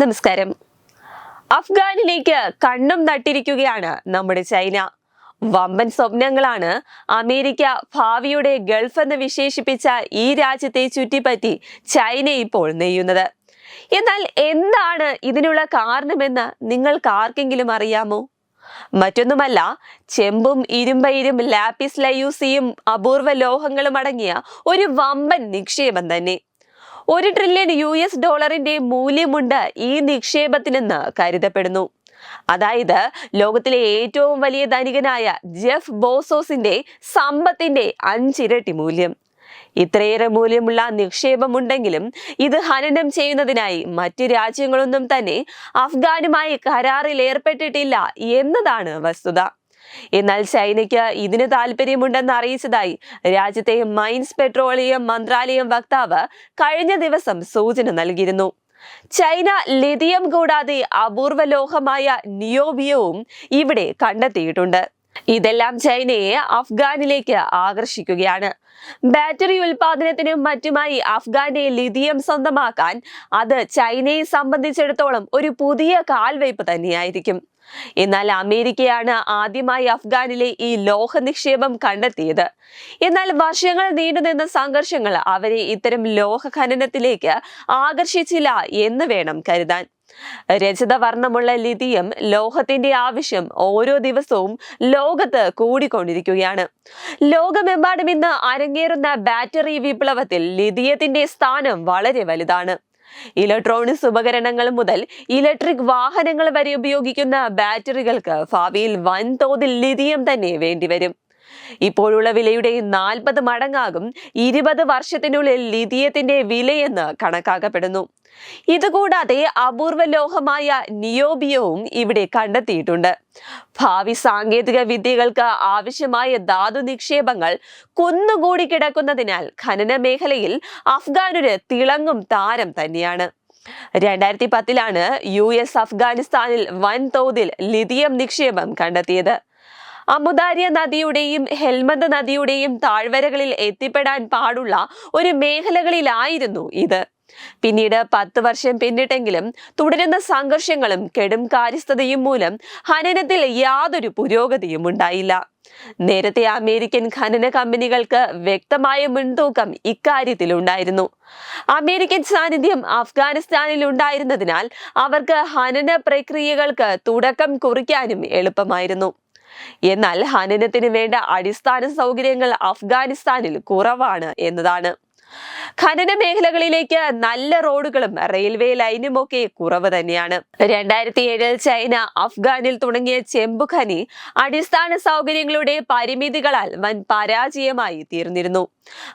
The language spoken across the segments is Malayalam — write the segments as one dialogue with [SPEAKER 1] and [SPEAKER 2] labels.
[SPEAKER 1] നമസ്കാരം. അഫ്ഗാനിലേക്ക് കണ്ണും നട്ടിരിക്കുകയാണ് നമ്മുടെ ചൈന. വമ്പൻ സ്വപ്നങ്ങളാണ് അമേരിക്ക ഭാവിയുടെ ഗൾഫ് എന്ന് വിശേഷിപ്പിച്ച ഈ രാജ്യത്തെ ചുറ്റിപ്പറ്റി ചൈന ഇപ്പോൾ നെയ്യുന്നത്. എന്നാൽ എന്താണ് ഇതിനുള്ള കാരണമെന്ന് നിങ്ങൾക്ക് ആർക്കെങ്കിലും അറിയാമോ? മറ്റൊന്നുമല്ല ചെമ്പും ഇരുമ്പയിരും ലാപ്പിസ് ലയൂസിയും അപൂർവ ലോഹങ്ങളും അടങ്ങിയ ഒരു വമ്പൻ നിക്ഷേപം തന്നെ. ഒരു ട്രില്യൺ യു എസ് ഡോളറിന്റെ മൂല്യമുണ്ട് ഈ നിക്ഷേപത്തിനെന്ന് കരുതപ്പെടുന്നു. അതായത് ലോകത്തിലെ ഏറ്റവും വലിയ ധനികനായ ജെഫ് ബോസോസിന്റെ സമ്പത്തിന്റെ അഞ്ചിരട്ടി മൂല്യം. ഇത്രയേറെ മൂല്യമുള്ള നിക്ഷേപമുണ്ടെങ്കിലും ഇത് ഹനനം ചെയ്യുന്നതിനായി മറ്റ് രാജ്യങ്ങളൊന്നും തന്നെ അഫ്ഗാനുമായി കരാറിൽ ഏർപ്പെട്ടിട്ടില്ല എന്നതാണ് വസ്തുത. എന്നാൽ ചൈനയ്ക്ക് ഇതിന് താല്പര്യമുണ്ടെന്ന് അറിയിച്ചതായി രാജ്യത്തെ മൈൻസ് പെട്രോളിയം മന്ത്രാലയം വക്താവ് കഴിഞ്ഞ ദിവസം സൂചന നൽകിയിരുന്നു. ചൈന ലിതിയം കൂടാതെ അപൂർവ ലോഹമായ നിയോബിയവും ഇവിടെ കണ്ടെത്തിയിട്ടുണ്ട്. ഇതെല്ലാം ചൈനയെ അഫ്ഗാനിലേക്ക് ആകർഷിക്കുകയാണ്. ബാറ്ററി ഉൽപാദനത്തിനും മറ്റുമായി അഫ്ഗാനെ ലിഥിയം സ്വന്തമാക്കാൻ അത് ചൈനയെ സംബന്ധിച്ചിടത്തോളം ഒരു പുതിയ കാൽവയ്പ് തന്നെയായിരിക്കും. എന്നാൽ അമേരിക്കയാണ് ആദ്യമായി അഫ്ഗാനിലെ ഈ ലോഹ നിക്ഷേപം കണ്ടെത്തിയത്. എന്നാൽ വർഷങ്ങൾ നീണ്ടുനിന്ന സംഘർഷങ്ങൾ അവരെ ഇത്തരം ലോഹ ഖനനത്തിലേക്ക് ആകർഷിച്ചില്ല എന്ന് വേണം കരുതാൻ. രജതവർണമുള്ള ലിഥിയം ലോഹത്തിന്റെ ആവശ്യം ഓരോ ദിവസവും ലോകത്ത് കൂടിക്കൊണ്ടിരിക്കുകയാണ്. ലോകമെമ്പാടും ഇന്ന് അരങ്ങേറുന്ന ബാറ്ററി വിപ്ലവത്തിൽ ലിഥിയത്തിന്റെ സ്ഥാനം വളരെ വലുതാണ്. ഇലക്ട്രോണിക്സ് ഉപകരണങ്ങൾ മുതൽ ഇലക്ട്രിക് വാഹനങ്ങൾ വരെ ഉപയോഗിക്കുന്ന ബാറ്ററികൾക്ക് ഭാവിയിൽ വൻതോതിൽ ലിഥിയം തന്നെ വേണ്ടിവരും. ഇപ്പോഴുള്ള വിലയുടെ നാൽപ്പത് മടങ്ങാകും ഇരുപത് വർഷത്തിനുള്ളിൽ ലിഥിയത്തിന്റെ വിലയെന്ന് കണക്കാക്കപ്പെടുന്നു. ഇതുകൂടാതെ അപൂർവ ലോഹമായ നിയോബിയവും ഇവിടെ കണ്ടെത്തിയിട്ടുണ്ട്. ഭാവി സാങ്കേതിക വിദ്യകൾക്ക് ആവശ്യമായ ധാതു നിക്ഷേപങ്ങൾ കുന്നുകൂടി കിടക്കുന്നതിനാൽ ഖനന മേഖലയിൽ അഫ്ഗാനൊരു തിളങ്ങും താരം തന്നെയാണ്. രണ്ടായിരത്തി പത്തിലാണ് യു എസ് അഫ്ഗാനിസ്ഥാനിൽ വൻതോതിൽ ലിഥിയം നിക്ഷേപം കണ്ടെത്തിയത്. അമുദാര്യ നദിയുടെയും ഹെൽമന്ത് നദിയുടെയും താഴ്വരകളിൽ എത്തിപ്പെടാൻ പാടുള്ള ഒരു മേഖലകളിലായിരുന്നു ഇത്. പിന്നീട് പത്ത് വർഷം പിന്നിട്ടെങ്കിലും തുടരുന്ന സംഘർഷങ്ങളും കെടും കാര്യസ്ഥതയും മൂലം ഖനനത്തിൽ യാതൊരു പുരോഗതിയും ഉണ്ടായില്ല. നേരത്തെ അമേരിക്കൻ ഖനന കമ്പനികൾക്ക് വ്യക്തമായ മുൻതൂക്കം ഇക്കാര്യത്തിൽ ഉണ്ടായിരുന്നു അമേരിക്കൻ സാന്നിധ്യം അഫ്ഗാനിസ്ഥാനിൽ ഉണ്ടായിരുന്നതിനാൽ അവർക്ക് ഹനന പ്രക്രിയകൾക്ക് തുടക്കം കുറിക്കാനും എളുപ്പമായിരുന്നു. എന്നാൽ ഹനനത്തിന് വേണ്ട അടിസ്ഥാന സൗകര്യങ്ങൾ അഫ്ഗാനിസ്ഥാനിൽ കുറവാണ് എന്നതാണ്. ഖനന മേഖലകളിലേക്ക് നല്ല റോഡുകളും റെയിൽവേ ലൈനും ഒക്കെ കുറവ് തന്നെയാണ്. രണ്ടായിരത്തി ഏഴിൽ ചൈന അഫ്ഗാനിൽ തുടങ്ങിയ ചെമ്പു ഖനി അടിസ്ഥാന സൗകര്യങ്ങളുടെ പരിമിതികളാൽ വൻ പരാജയമായി തീർന്നിരുന്നു.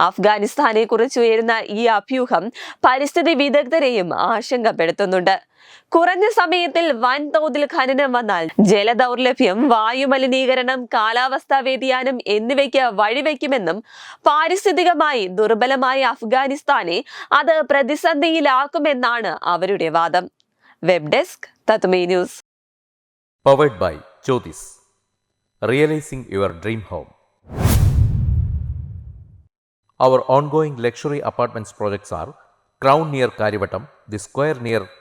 [SPEAKER 1] അഫ്ഗാനിസ്ഥാനെ കുറിച്ച് ഉയരുന്ന ഈ അഭ്യൂഹം പരിസ്ഥിതി വിദഗ്ധരെയും ആശങ്കപ്പെടുത്തുന്നുണ്ട്. കുറഞ്ഞ സമയത്തിൽ വൻതോതിൽ ഖനനം വന്നാൽ ജലദൗർലഭ്യം വായുമലിനീകരണം കാലാവസ്ഥാ വ്യതിയാനം എന്നിവയ്ക്ക് വഴിവെക്കുമെന്നും പാരിസ്ഥിതികമായി ദുർബലമായ അഫ്ഗാനിസ്ഥാനെ അത് പ്രതിസന്ധിയിലാക്കുമെന്നാണ് അവരുടെ വാദം. Web desk തത്മേ news.
[SPEAKER 2] Powered by Jyothis realising your dream home our ongoing luxury apartments projects are crown near Kariyavattom the square luxury